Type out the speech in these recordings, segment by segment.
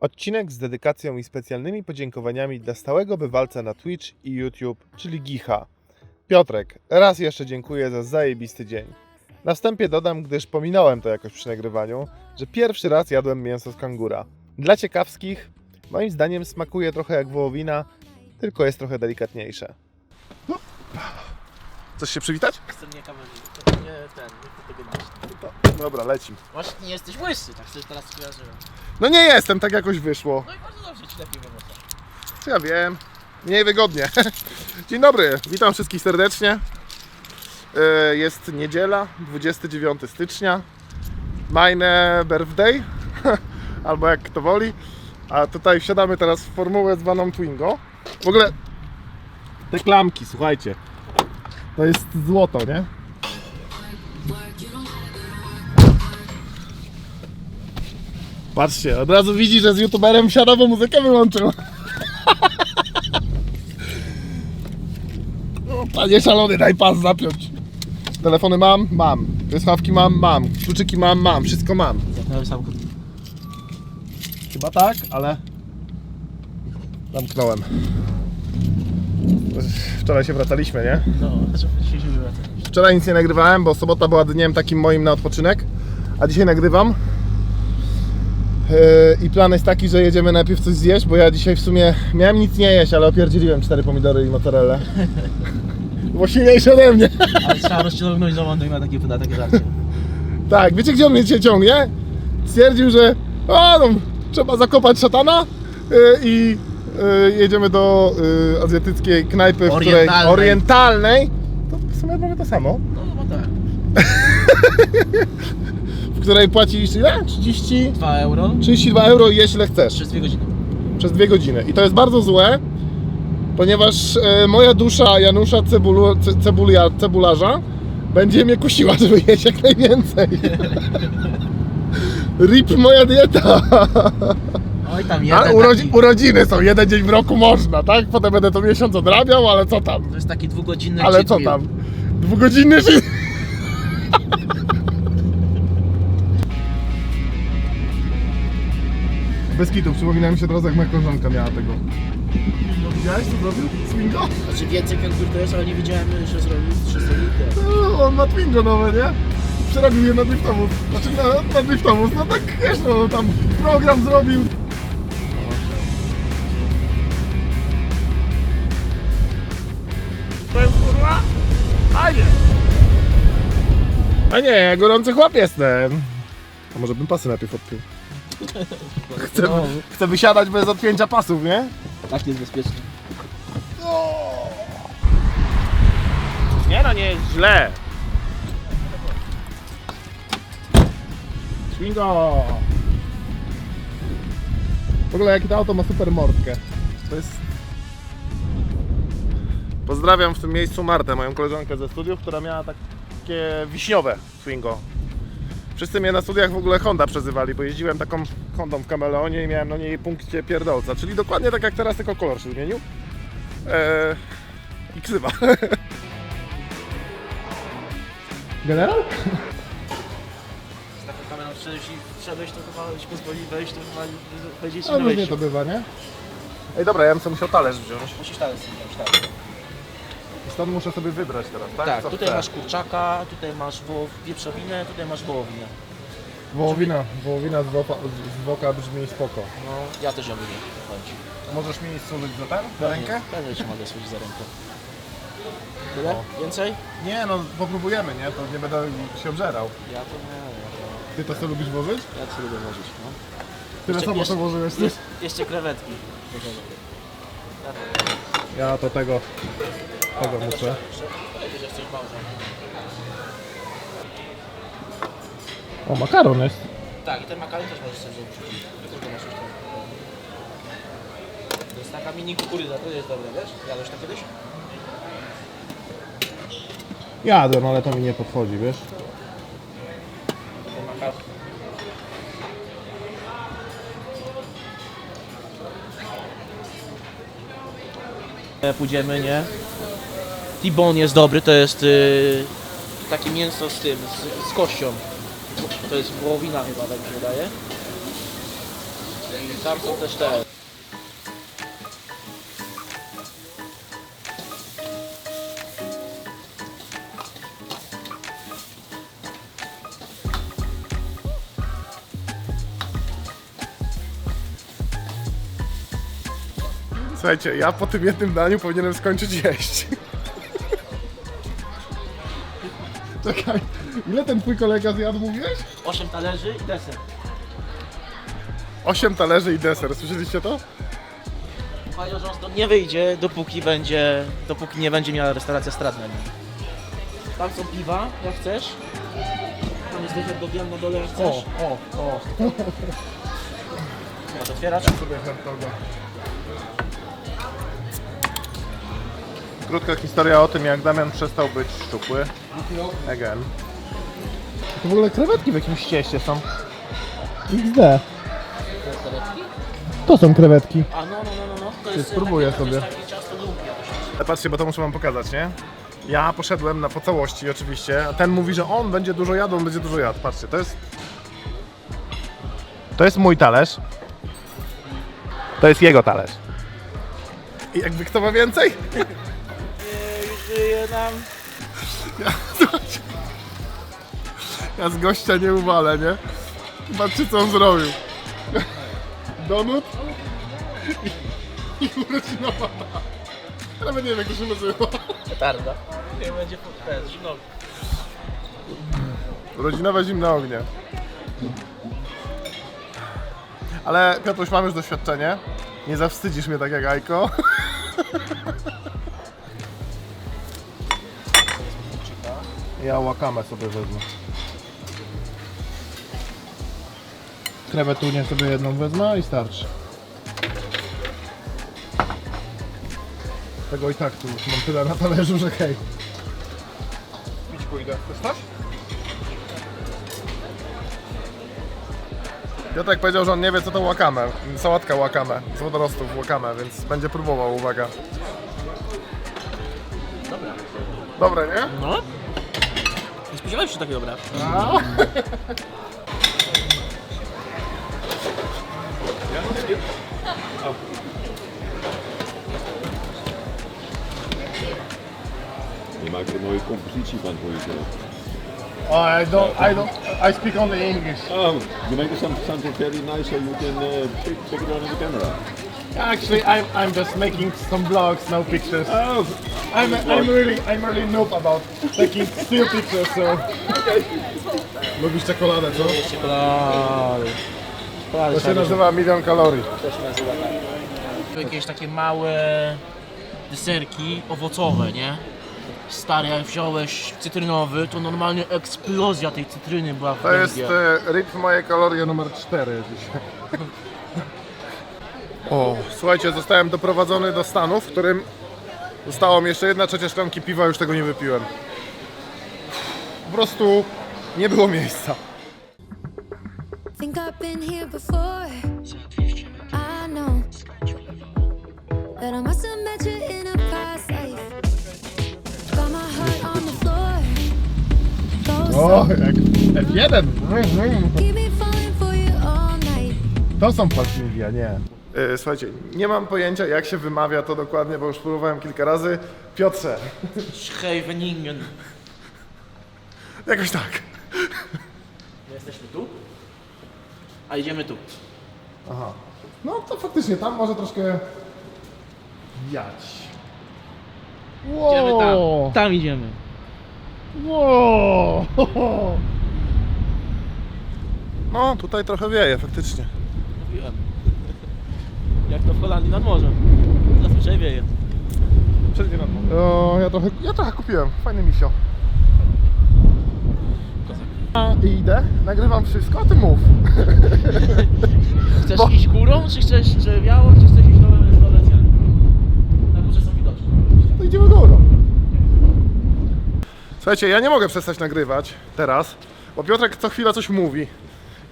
Odcinek z dedykacją i specjalnymi podziękowaniami dla stałego bywalca na Twitch i YouTube, czyli Gicha. Piotrek, raz jeszcze dziękuję za zajebisty dzień. Na wstępie dodam, gdyż pominąłem to jakoś przy nagrywaniu, że pierwszy raz jadłem mięso z kangura. Dla ciekawskich, moim zdaniem smakuje trochę jak wołowina, tylko jest trochę delikatniejsze. Chcesz się przywitać? Jestem nie kamerzysta, to nie ten, nie fotogenistyczny. Dobra, lecim. Właśnie nie jesteś łysy, tak sobie teraz skojarzyłem. No nie jestem, tak jakoś wyszło. No i bardzo dobrze ci lepiej włosach. Co ja wiem. Mniej wygodnie. Dzień dobry, witam wszystkich serdecznie. E, Jest niedziela, 29 stycznia. Meine birthday, albo jak kto woli. A tutaj wsiadamy teraz w formułę zwaną Twingo. W ogóle te klamki, słuchajcie, to jest złoto, nie? Patrzcie, od razu widzi, że z youtuberem wsiada, bo muzykę wyłączył. O, Panie szalony, daj pas zapiąć. Telefony mam? Mam. Słuchawki mam? Mam. Kluczyki mam? Mam. Wszystko mam. Samochód. Chyba tak, ale... Zamknąłem. Wczoraj się wracaliśmy, nie? No, znaczy dzisiaj się wywracam. Wczoraj nic nie nagrywałem, bo sobota była dniem takim moim na odpoczynek, a dzisiaj nagrywam. Yy, I plan jest taki, że jedziemy najpierw coś zjeść, bo ja dzisiaj w sumie miałem nic nie jeść, ale opierdzieliłem cztery pomidory i mozzarellę. Było silniejsze ode mnie. Ale trzeba rozciągnąć za i ma takie, na takie żarcie. Tak, wiecie gdzie on mnie dzisiaj ciągnie? Stwierdził, że o, no, trzeba zakopać szatana yy, i yy, jedziemy do yy, azjatyckiej knajpy, w której Orientalnej. orientalnej. To w sumie prawie to samo. No chyba tak. W której płacisz ile? 30, 2 euro 32 euro i jeść ile chcesz przez 2 godziny. przez dwie godziny. I to jest bardzo złe, ponieważ e, moja dusza Janusza Cebulu, ce, cebulia, Cebularza będzie mnie kusiła, żeby jeść jak najwięcej. RIP moja dieta. Oj tam jeden Ale urodzi, taki, urodziny są, jeden dzień w roku można, tak? Potem będę to miesiąc odrabiał, ale co tam? To jest taki dwugodzinny Ale cheat co meal. tam? Dwugodzinny życie. Bez kitu, przypomina mi się teraz jak moja koleżanka miała tego. No widziałeś co zrobił? Swingo? Znaczy więcej kangur to jest, ale nie wiedziałem, że zrobił 300 litrów. No, on ma Twingo nowe, nie? Przerobił je na driftowóz. Znaczy na, na driftowóz, no tak wiesz, no tam program zrobił. A nie, ja gorący chłop jestem. A może bym pasy najpierw odpiął? Chcę, No, chcę wysiadać bez odpięcia pasów, nie? tak jest bezpiecznie. Nie no, nie jest źle. Swingo! W ogóle jakie to auto ma super mordkę. To jest... Pozdrawiam w tym miejscu Martę, moją koleżankę ze studiów, która miała takie wiśniowe Swingo. Wszyscy mnie na studiach w ogóle Honda przezywali, bo jeździłem taką Hondą w Kameleonie i miałem na niej punkcie pierdolca, czyli dokładnie tak jak teraz, tylko kolor się zmienił. Eee, I ksywa. Generał? Z taką kamerą wszedłeś to chyba ci pozwoli wejść, to chyba będzie ci różnie wejściu. to bywa, nie? Ej, dobra, ja bym sobie musiał talerz wziąć. Musisz tak wziąć, tak. Stąd muszę sobie wybrać teraz, tak? Tak, Co tutaj chcę. masz kurczaka, tutaj masz woł- wieprzowinę, tutaj masz wołowinę. Wołowina, wołowina z, woka, z woka brzmi spoko. No, ja też ją lubię. Chodź. Możesz mi służyć za ten? Za rękę? Pewnie ci mogę służyć za rękę. Tyle? Więcej? Nie, no popróbujemy, nie? To nie będę się obżerał. Ja to nie, ja to, Ty to sobie lubisz włożyć? ja to lubię włożyć, no. Tyle samo jeszcze- to włożyłeś ty? Jeszcze, jeszcze krewetki. Ja to tego, tego muszę. O, makaron jest. Tak, i ten makaron też możesz sobie wziąć. Tylko masz już tam. To jest taka mini kukurydza, to jest dobre, wiesz? Jadłeś to kiedyś? Jadłem, ale to mi nie podchodzi, wiesz? Ten makaron. E, Pójdziemy, nie? T-bone jest dobry, to jest y, takie mięso z tym, z, z kością. To jest wołowina chyba, tak mi się wydaje. Tam są też te. Słuchajcie, ja po tym jednym daniu powinienem skończyć jeść. Czekaj, ile ten twój kolega zjadł, mówiłeś? 8 talerzy i deser. 8 talerzy i deser, słyszeliście to? Powiedział, że on stąd nie wyjdzie, dopóki będzie, dopóki nie będzie miała restauracja strat na nim. Tam są piwa, jak chcesz. Tam jest wychód do na dole, jak chcesz. o, o. Możesz otwierać. sobie hot doga. Krótka historia o tym, jak Damian przestał być szczupły. Again. To w ogóle krewetki w jakimś cieście są. XD. To są krewetki. A no, no, no, no, no. To jest spróbuję takie, sobie. To jest takie ciasto lumpia. Ale patrzcie, bo to muszę wam pokazać, nie? Ja poszedłem na po całości oczywiście, a ten mówi, że on będzie dużo jadł, on będzie dużo jadł. Patrzcie, to jest... To jest mój talerz. To jest jego talerz. I jakby kto ma więcej? Nam. Ja, ja z gościa nie uwalę, nie? Patrzcie co on zrobił. Donut i, i. Ja Nawet nie wiem jak to się nazywa. Petarda. Nie będzie po ten, zimno. Urodzinowe zimne ognie. Ale Piotruś, mam już doświadczenie. Nie zawstydzisz mnie tak jak Ajko. Ja łakamę sobie wezmę. Krewetunię sobie jedną wezmę i starczy. Tego i tak tu już mam tyle na talerzu, że hej. Pić pójdę. Chcesz? Piotrek powiedział, że on nie wie co to łakame. Sałatka łakame, z wodorostów łakame, więc będzie próbował, uwaga. Dobra. Dobre, nie? No. Spodziewałem się takiego dobra. Je maakt er een mooie compositie van voor jezelf. Oh, I don't, I don't, I speak only English. Oh, you make some, something very nice so you can uh, pick, pick it on the camera. Actually, I'm, I'm just making some vlogs, no pictures. Oh, I'm, I'm really, I'm really noob about taking still pictures, so. Lubisz czekoladę, co? Czekolady. To się nazywa milion kalorii. To się nazywa tak. Jakieś takie małe deserki owocowe, nie? Stary, jak wziąłeś cytrynowy, to normalnie eksplozja tej cytryny była w To jest e, ryb moje kalorie numer 4 dzisiaj. O, słuchajcie, zostałem doprowadzony do stanu, w którym zostało mi jeszcze jedna trzecia szklanki piwa, już tego nie wypiłem. Po prostu nie było miejsca. Think I've been here before. I know that I must have met you in a past life. Got my heart on the floor. Go O, jak F1. Keep me falling for you all night. To są Paszmigia, nie. E, Słuchajcie, nie mam pojęcia jak się wymawia to dokładnie, bo już próbowałem kilka razy. Piotrze, Scheveningen. jakoś tak. My jesteśmy tu, a idziemy tu. Aha. No to faktycznie tam może troszkę wiać. Idziemy tam. Tam idziemy. Wow. No, tutaj trochę wieje faktycznie. Mówiłem. Jak to w Holandii nad morzem. Zazwyczaj wieje. Wszędzie nad O, ja trochę, ja trochę kupiłem. Fajny misio. A, i idę, nagrywam wszystko, a ty mów. Chcesz Bo- iść górą, czy chcesz czy biało, czy chcesz iść nowym restauracjami? Na górze są widoczne. To idziemy górą. Słuchajcie, ja nie mogę przestać nagrywać teraz, bo Piotrek co chwila coś mówi.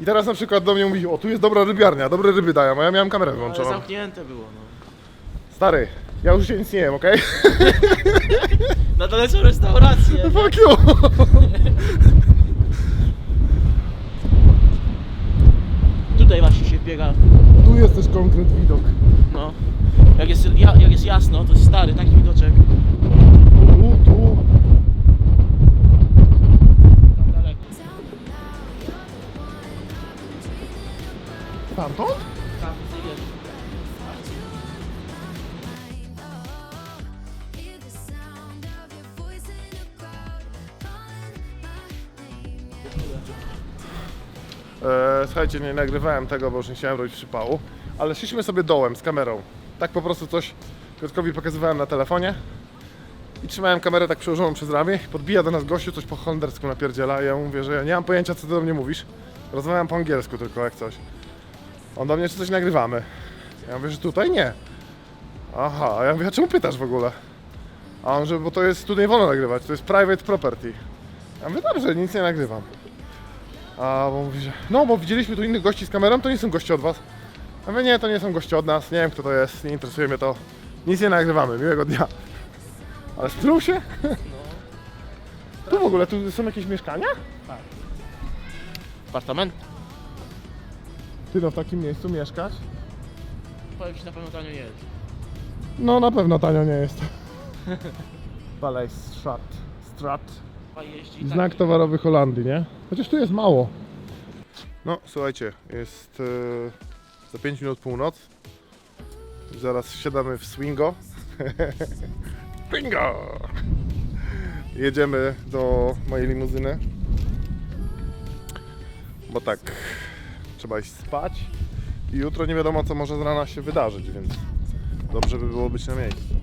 I teraz na przykład do mnie mówi, o tu jest dobra rybiarnia, dobre ryby dają, a ja miałem kamerę Ale wyłączoną. zamknięte było, no. Stary, ja już się nic nie jem, okej? Na dole są restauracje. Fuck you! Tutaj właśnie się biega tu jest też konkret widok. No. Jak jest, ja, jak jest jasno, to jest stary, taki widoczek. Tu, tu. Name. E, słuchajcie, nie nagrywałem tego, bo już nie chciałem robić przypału, ale szliśmy sobie dołem z kamerą. Tak po prostu coś Piotrkowi pokazywałem na telefonie i trzymałem kamerę tak przełożoną przez ramię. Podbija do nas gościu, coś po holendersku napierdziela i ja mówię, że ja nie mam pojęcia, co ty do mnie mówisz. Rozmawiam po angielsku tylko, jak coś. On do mnie, czy coś nagrywamy. Ja mówię, że tutaj nie. Aha, a ja mówię, a czemu pytasz w ogóle? A on, że bo to jest, tu nie wolno nagrywać, to jest private property. Ja mówię, dobrze, nic nie nagrywam. A bo mówi, że no bo widzieliśmy tu innych gości z kamerą, to nie są goście od was. A my nie, to nie są goście od nas, nie wiem kto to jest, nie interesuje mnie to. Nic nie nagrywamy, miłego dnia. Ale sprół się? Tu w ogóle, tu są jakieś mieszkania? Apartament? Ty no w takim miejscu mieszkać? Powiem ci na pewno tanio nie jest. No na pewno tanio nie jest. Balej Strat. Strat. Jeździ Znak taki- towarowy Holandii, nie? Chociaż tu jest mało. No, słuchajcie, jest e, za 5 minut północ. Zaraz wsiadamy w Swingo. Swingo! Jedziemy do mojej limuzyny. Bo tak, trzeba iść spać. I jutro nie wiadomo, co może z rana się wydarzyć, więc dobrze by było być na miejscu.